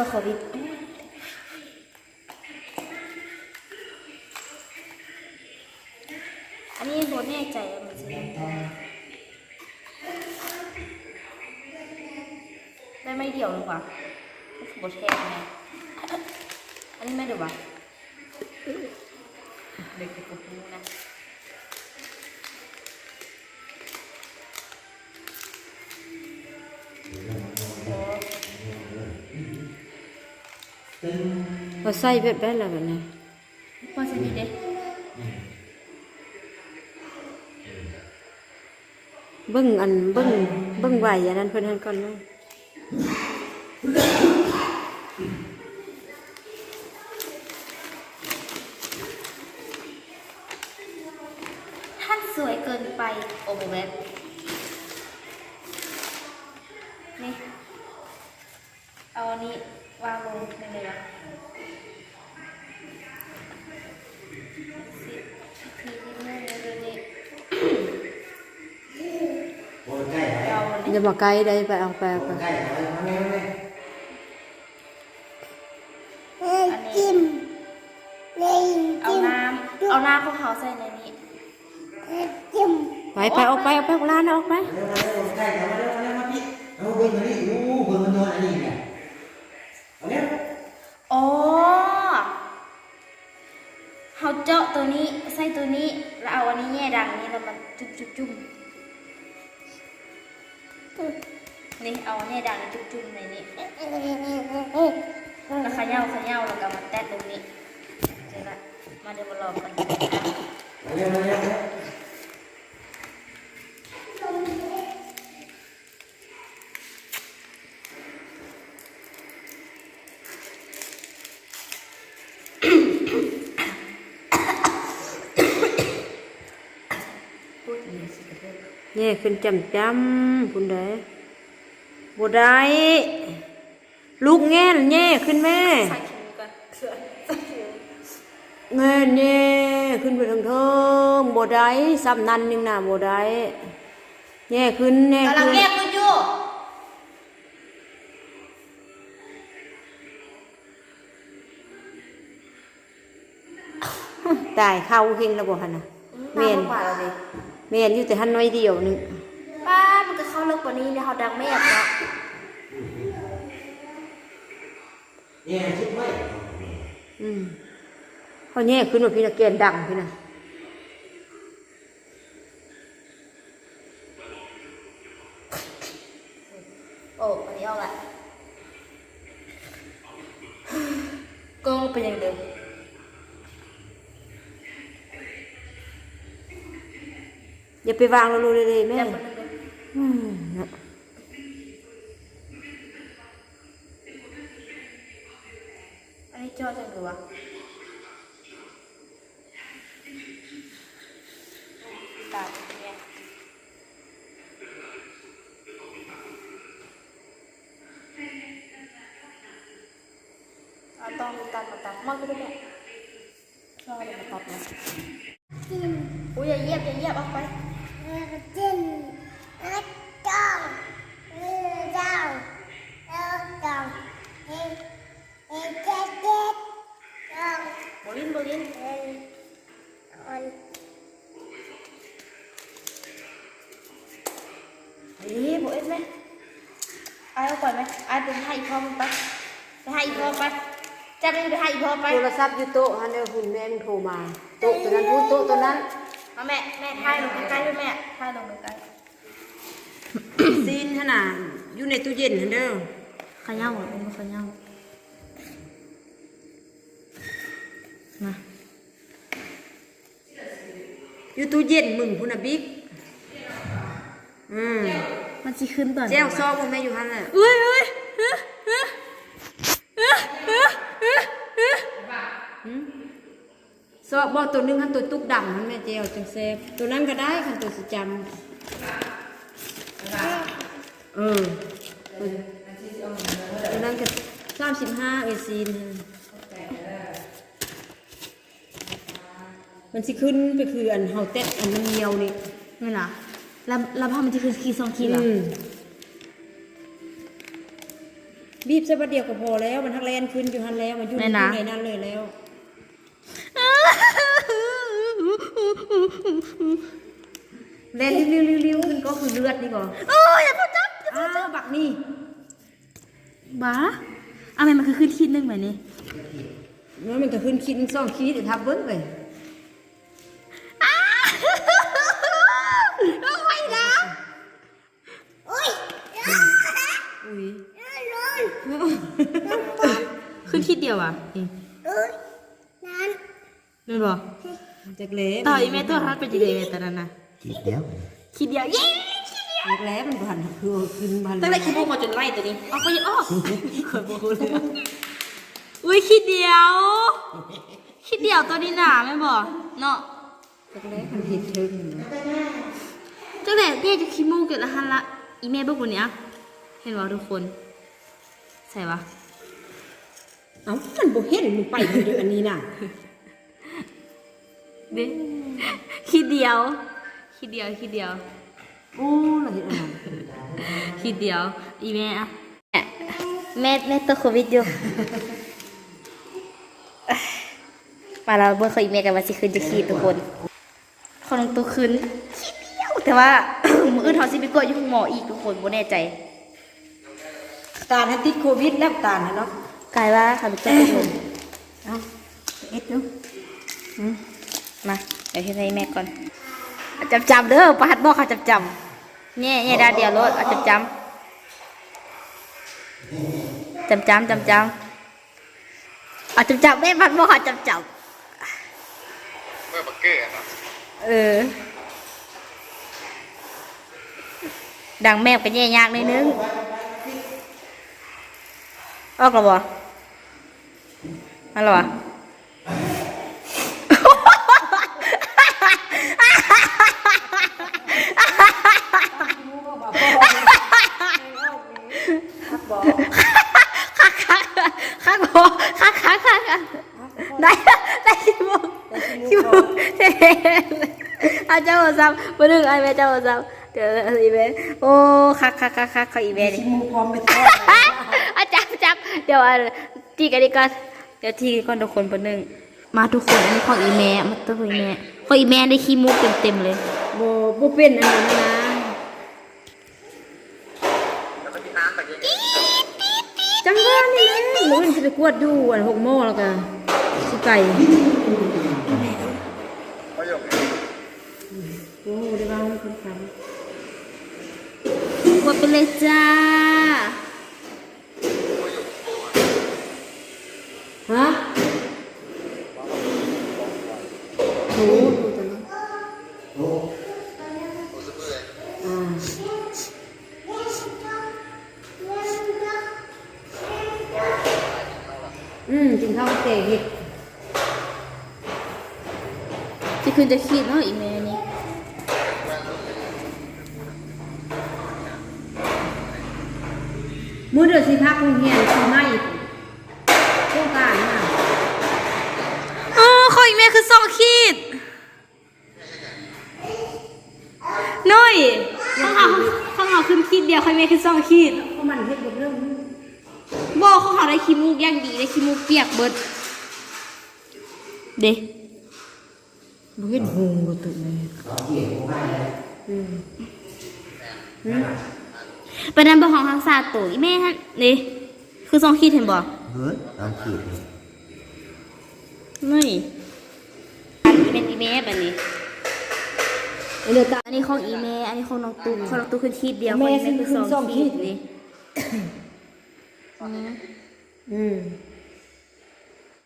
ตัวโควิดอันนี้โบแน่ใจว่ามันจะได้ได้ไม่เดียวหรือเปล่าบทแทนไงอันนี้ไม่เดียววะเด็กๆกูนะ เราใส่แบบได้แล้วแบบนี้พอจะมีเด็กเบิ่งอันเบิ่งเบิ่งไหวอันนั้นเพิ่นหันก่อนเนาะท่านสวยเกินไป โอ้โหแบบนี่ เอาอันนี้วางลงในเลยวะ สิทีที่แม่เดี๋ยวนี้โอ้ยใกล้ไหนเอาอันอนี้ย่ามาไกลได้ไปเอาไปเอาไปใกล้ไหนมาเนี่ยมาเนี่ยอันนี้เอาน้ำเอาน้ำของเขาใส่ในนี้ ไปไปเอาไปเอาไปเอาร้านเอาออกไป ตัวนี้เราเอาอันนี้แง่ดังนี้เรามาจุ่มจุ่มจุ่มนี่เอาแง่ดังนี้จุ่มจุ่มในนี้แล้วขย่าขย่าแล้วก็มาแตะตรงนี้เดี๋ยวนะมาเดี๋ยวมาลองกัน มาเร็วมาเร็วมาเร็ว พูดอย่างนี้สิเพื่อ นแย่ขึ้นจำจำคุณได้บ่ได้ลูกแง่นแย่ขึ้นแม่ใส่คิ้วกันเสือใส่คิ้วแง่นแย่ขึ้นไปทางเทิงบ่ได้ซ้ำนันยังน่ะบ่ได้แย่ขึ้นแย่กำลังขึ้นแยกกูอยู่ตายเข้าเฮงแล้วบ่หั่นน่ะ เมแม่นนกว่าเราดิแม่นอยู่แต่หันน้อยเดียวนึงป้ามันก็เข้าเลิกกว่านี้เนี่ยเขาดังไม่อยากเนาะเนี่ยคิดไว้อืมเขาแย่ขึ้นว่าพี่น่ะแกนดังพี่น่ะโอ้อันนี้เอาละก็เป็นอย่างเดิม อย่าไปวางเราเลยเลยแม่แต่มันเดิมอืมเนาะอันนี้จอจังเลยวะตาเนี่ยเอาต้องตัดมาตัดมากก็ได้แม่ชอบอะไรมาตัดนะอุ้ยอย่าเหยียบอย่าเหยียบออกไป โบลินโบลินเฮ้ยโบเอ็ดไหมไอ้เอาก่อนไหมไอ้ไปให้อีพ่อมึงไป ไปให้อีพ่อไปจับไปไปให้อีพ่อไปโทรศัพท์อยู่โต๊ะฮันเดอร์หุ่นแม่มันโทรมาโต๊ะตัวนั้นพูดโต๊ะตัวนั้นมาแม่แม่ถ่ายลงใกล้ๆด้วยแม่ถ่ายลงใกล้ซีนขนาดอยู่ในตู้เย็นฮันเดอร์ๆขย่าเหรอเป็นขย่ามาอยู่ตู้เย็นมึงพุ่นน่ะบิ๊กอืมมันจะขึ้นตอนไหนแจ้วซอกบ่แม่อยู่หั่นแหละเอ้ยเอ้ย ซอกบ่ตัวหนึงหันตัวตุกดำหั่นแม่แจ้วจังแซ่บตัวนั้นก็ได้คันตัวสิจำเออตัวนั้นก็35เอซีนมันสิขึ้นไปคืออันเฮาเต็ดอันมันเหนียวนี่นี่ล่ะแล้วแล้วพอมันจะขึ้นคีย์สองคีย์เหรออืมบีบใส่บัดเดียวก็พอแล้วมันทักแลนขึ้นอยู่หันแล้วมันอยู่แม่ในนะไงนั่นเลยแล้ว แลนริ้วๆริ้วๆขึ้นก็คือเลือดนี่ก่อนโอ้ยอย่าพูดจับอ้าวบักนี่บ้าเอาไมมันคือขึ้นคิดนึงแบบนี้แล้วมันก็ขึ้นคิดซ่องคิดเดี๋ยวทับเบิ้งไปต้องไปนะโอ้ยอุ้ยขึ้นคิดเดียวอะเองนั่นบอก จากเล็บต่ออีเมลตัวทัดเป็นจีเดเมตอนนั้นนะคิดเดียวคิดเดียวเย้จากเล็บมันผ่านคือขึ้นผ่านตั้งแต่คิดพวกมาจนไล่ตัวนี้ออกไปยังออกเคยบอกเลยอุ้ยคิดเดียว คิดเดียวตัวนี้หนาไม่บอกเนาะจากเล็บมันผิดถึงจังแต่เพี่จะคิดมูกเกิดละหันละอีเมลเบิกวันเนี้ยเห็นว่าทุกคน ใส่ปะเอ้ามันบ่เห็นมึงไปอยู่ด้วยอันนี้น่ะ เด้คิดเดียว คิดเดียวคิดเดียวโอ้เราเห็นอะไรคิดเดียวอีเมลอะแม่แม่ตัวโควิดอยู่มาเราเบอร์เขาอีเมลกันว่าสิคืนจะขีดทุกคนเขาลงตัวคืนคิดเดียวแต่ว่ามืออื่นเขาสิไปกดอยู่ห้องหมออีกทุกคนบ่แน่ใจตาลให้ติดโควิดแล้วตาลนะเนาะกลายว่าค่ะทุกคนเอาเอ็ดเนาะ มาเดี๋ยวให้แม่ก่อนเอาจำจำๆเด้อประหัดบอกเขาจำจำๆเนี่ยเนี่ยดาเดียวรถเอาจำจำจำจำจำจำๆเอาจำจำๆแม่พัดบอกเขาจำจำเมื่อบักเก้อะครับๆเออ ดังแมวกันแย่ยากนิดนึงออกแล้วบ่มาแล้วบ่คักคัก คักโบคักคักคักคักได้ได้ชิมงชิมงเท่อาเจ้าซ้ำมาดึงไอ้แม่เจ้าซ้ำเดี๋ยวอีเมโอ้คักคักคักคักเขาอีเมที่นี่มูพร้อมไปทอดอาจับจับเดี๋ยวอะทีกันดีก่อนเดี๋ยวทีกันก่อนทุกคนคนหนึ่งมาทุกคนอันนี้ของอีเมมาตัวของอีเมของอีเมได้ขี้มูกเต็มเต็มเลยโบโบเป็นอันนั้นนะ กวดอยู่อันหกโมงแล้วกันสิไก่ประโยคโอ้ได้บ้างคนทกวดไปเลยจ้า กินข้าวเตะเห็ดที่คืนจะคิดเนาะอีเมนี่มื้อเดือดสิพักโรงเรียนสิมาอีกโครงการน่ะอ๋อของอีเมคือสองขีดน้อยข้างเขาข้างเขาขึ้นขีดเดียวของอีเมคือสองขีดเพราะมันเฮ็ดบ่เรื่องนี้บอกเขาเขาได้ขี้มูกอย่างดีได้ขี้มูกเปียกเบิด เด้บ่เฮ็ดหงบ่ตุเลยตอนที่เห็นผมให้เลยอืมประเด็นเบอร์ของทางศาสตร์ตัวอีแม่ฮะนี่คือสองขีดเห็นบ่เฮ้ยตอนขีดเลยนี่อันนี้เป็นอีเมลแบบนี้อันเดียวกันอันนี้ของอีเมลอันนี้ของน้องตุ๊กของน้องตุ๊กคือขีดเดียวแม่ของอีเมลคือคือสองสองขีขีดดนี่อืม